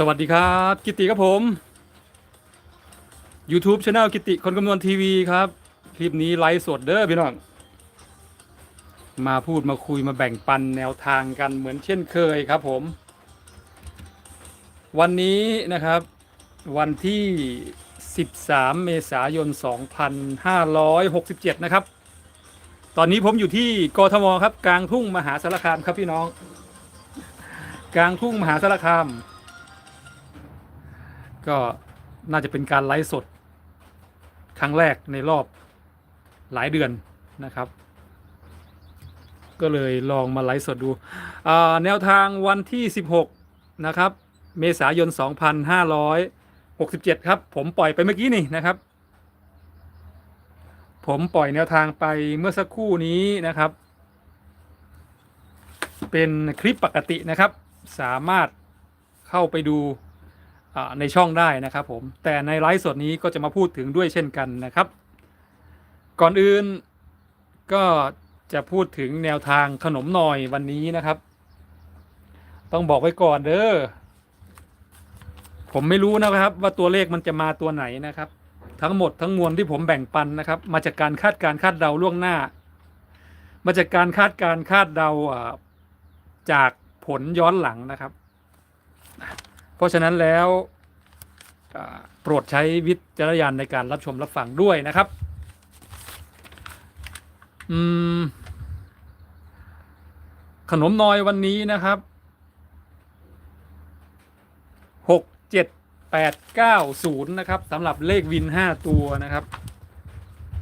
สวัสดีครับ กิติครับผม YouTube Channel กิติคนคำนวณทีวีครับ คลิปนี้ไลฟ์สดเด้อพี่น้อง มาพูดมาคุยมาแบ่งปันแนวทางกันเหมือนเช่นเคยครับผม วันนี้นะครับ วันที่ 13 เมษายน 2567 นะครับ ตอนนี้ผมอยู่ที่กทมครับ กลางทุ่งมหาสารคามครับพี่น้อง กลางทุ่งมหาสารคาม ก็น่าจะเป็นการไลฟ์สด ครั้งแรกในรอบหลายเดือนนะครับ ก็เลยลองมาไลฟ์สดดู แนวทางวันที่ 16 นะครับ เมษายน 2567 ครับ ผมปล่อยไปเมื่อกี้นี่นะครับ ผมปล่อยแนวทางไปเมื่อสักครู่นี้นะครับ เป็นคลิปปกตินะครับ สามารถเข้าไปดู ในช่องได้นะครับผมแต่ในไลฟ์สดนี้ก็จะมาพูดถึงด้วยเช่นกันนะครับ ก่อนอื่นก็จะพูดถึงแนวทางขนมหน่อยวันนี้นะครับ ต้องบอกไว้ก่อนเด้อผมไม่รู้นะครับว่าตัวเลขมันจะมาตัวไหนนะครับ ทั้งหมดทั้งมวลที่ผมแบ่งปันนะครับ มาจากการคาดการคาดเดาล่วงหน้า มาจากการคาดการคาดเดาจากผลย้อนหลังนะครับ เพราะฉะนั้นแล้วโปรดใช้วิจารณญาณในการรับชมรับฟังด้วยนะครับ อืม ขนมนอยวันนี้นะครับหกเจ็ดแปดเก้าศูนย์นะครับสำหรับเลขวินห้าตัวนะครับ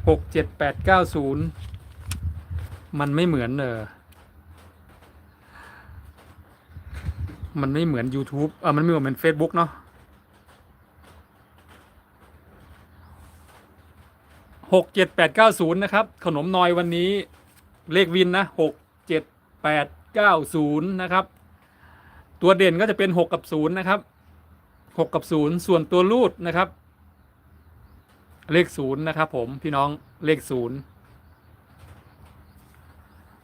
หกเจ็ดแปดเก้าศูนย์มันไม่เหมือนเออ มันไม่เหมือน YouTube เออมันไม่เหมือน Facebook เนาะหกเจ็ดแปดเก้าศูนย์นะครับ ขนมนอยวันนี้เลขวินนะหกเจ็ดแปดเก้าศูนย์นะครับ ตัวเด่นก็จะเป็นหกกับศูนย์นะครับหกกับศูนย์ส่วนตัวรูดนะครับ เลขศูนย์นะครับผมพี่น้องเลขศูนย์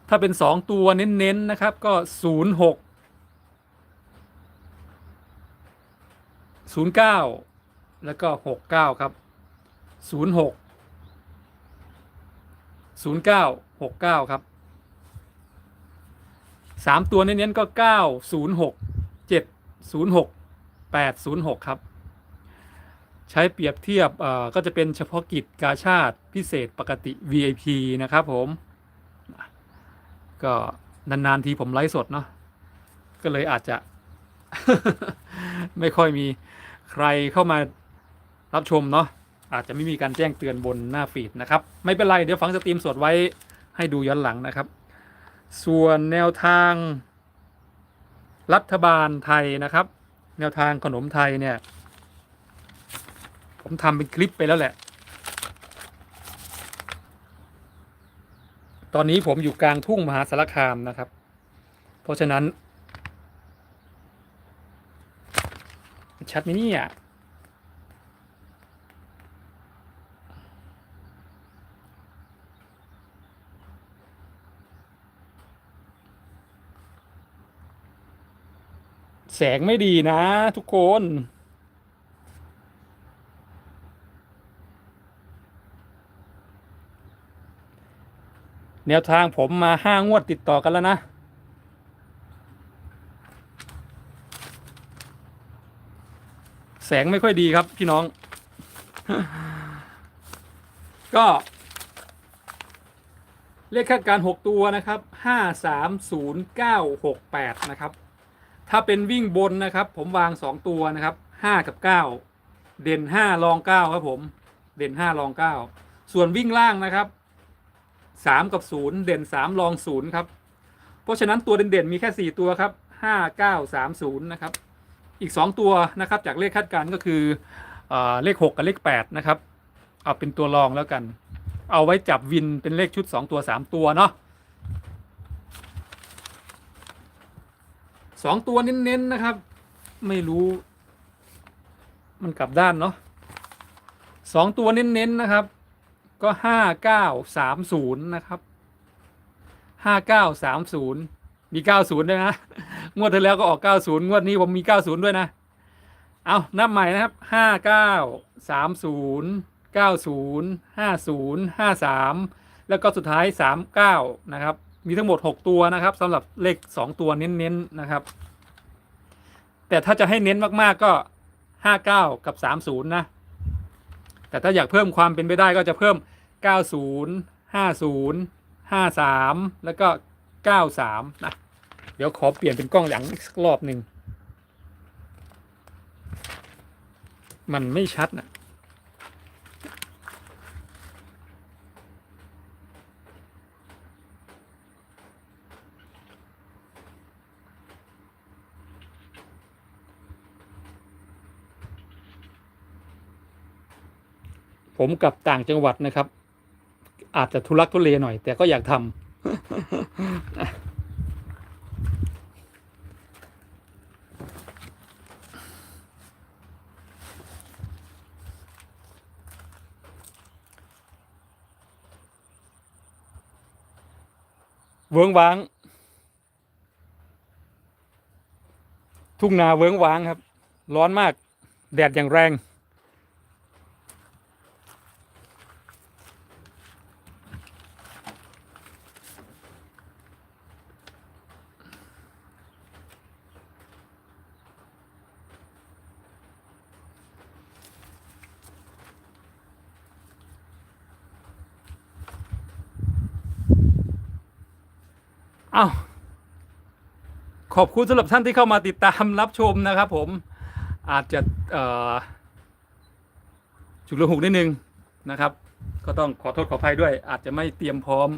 ถ้าเป็นสองตัวเน้นๆนะครับก็ศูนย์หก ศูนย์เก้าแล้วก็หกเก้าครับศูนย์หกศูนย์เก้าหกเก้าครับสามตัวเน้นๆก็เก้าศูนย์หกเจ็ดศูนย์หกแปดศูนย์หกครับ ใช้เปรียบเทียบก็จะเป็นเฉพาะกิจกาชาติพิเศษปกติ VIP นะครับผม ก็นาน ๆ ทีผมไลฟ์สดเนาะก็เลยอาจจะ ไม่ค่อยมีใครเข้ามารับชมเนาะอาจจะไม่มีการแจ้งเตือนบนหน้าฟีดนะครับ ไม่เป็นไร เดี๋ยวฝังสตรีมสดไว้ให้ดูย้อนหลังนะครับ ส่วนแนวทาง รัฐบาลไทยนะครับ แนวทางขนมไทยเนี่ย ผมทำเป็นคลิปไปแล้วแหละ ตอนนี้ผมอยู่กลางทุ่งมหาสารคามนะครับ เพราะฉะนั้น ชัดไหมเนี่ย แสงไม่ดีนะทุกคนแนวทางผมมาห้างวดติดต่อกันแล้วนะ แสงไม่ค่อยดีครับพี่น้อง ก็ เลขคาดการณ์6ตัวนะครับ53096 8นะครับ ถ้าเป็นวิ่งบนนะครับ ผมวาง2ตัวนะครับ5กับ9เด่น5รอง9ครับผมเด่น5รอง9ส่วนวิ่งล่างนะครับ3กับ0เด่น3รอง0ครับ เพราะฉะนั้นตัวเด่นๆมีแค่4ตัวครับ5 9 3 0นะครับ อีก 2 ตัวนะครับจากเลขคาดการณ์ก็คือเลข 6 กับเลข8นะครับเอาเป็นตัวรองแล้วกัน เอาไว้จับวินเป็นเลขชุด 2 ตัว 3 ตัวเนาะสองตัวเน้นๆนะครับ ไม่รู้มันกลับด้านเนาะสองตัวเน้นๆนะครับ ก็ห้าเก้าสามศูนย์นะครับห้าเก้าสามศูนย์ มีเก้าศูนย์ด้วยนะ งวดที่แล้วก็ออกเก้าศูนย์งวดนี้ผมมีเก้าศูนย์ด้วยนะ เอานับใหม่นะครับห้าเก้าสามศูนย์เก้าศูนย์ห้าศูนย์ห้าสามแล้วก็สุดท้ายสามเก้านะครับ มีทั้งหมดหกตัวนะครับสำหรับเลขสองตัวเน้นๆนะครับ แต่ถ้าจะให้เน้นมากๆก็ห้าเก้ากับสามศูนย์นะ แต่ถ้าอยากเพิ่มความเป็นไปได้ก็จะเพิ่มเก้าศูนย์ห้าศูนย์ห้าสามแล้วก็เก้าสามนะ เดี๋ยวขอเปลี่ยนเป็นกล้องหลังอีกสักรอบหนึ่ง มันไม่ชัดนะผมกลับต่างจังหวัดนะครับ อาจจะทุลักทุเลหน่อย แต่ก็อยากทำ เวิ้งว้าง ทุ่งนาเวิ้งว้างครับ ร้อนมาก แดดอย่างแรง อ้าวขอบคุณสำหรับท่านที่เข้ามาติดตามรับชมนะครับ ผมอาจจะฉุกละหุกนิดนึงนะครับ ก็ต้องขอโทษขออภัยด้วย อาจจะไม่เตรียมพร้อม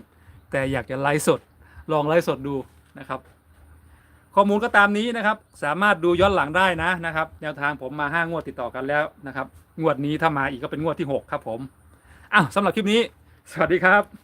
แต่อยากจะไลฟ์สด ลองไลฟ์สดดูนะครับ ข้อมูลก็ตามนี้นะครับ สามารถดูย้อนหลังได้นะนะครับ แนวทางผมมาห้างวดติดต่อกันแล้วนะครับ งวดนี้ถ้ามาอีกก็เป็นงวดที่หกครับผมอ้าวสำหรับคลิปนี้ สวัสดีครับ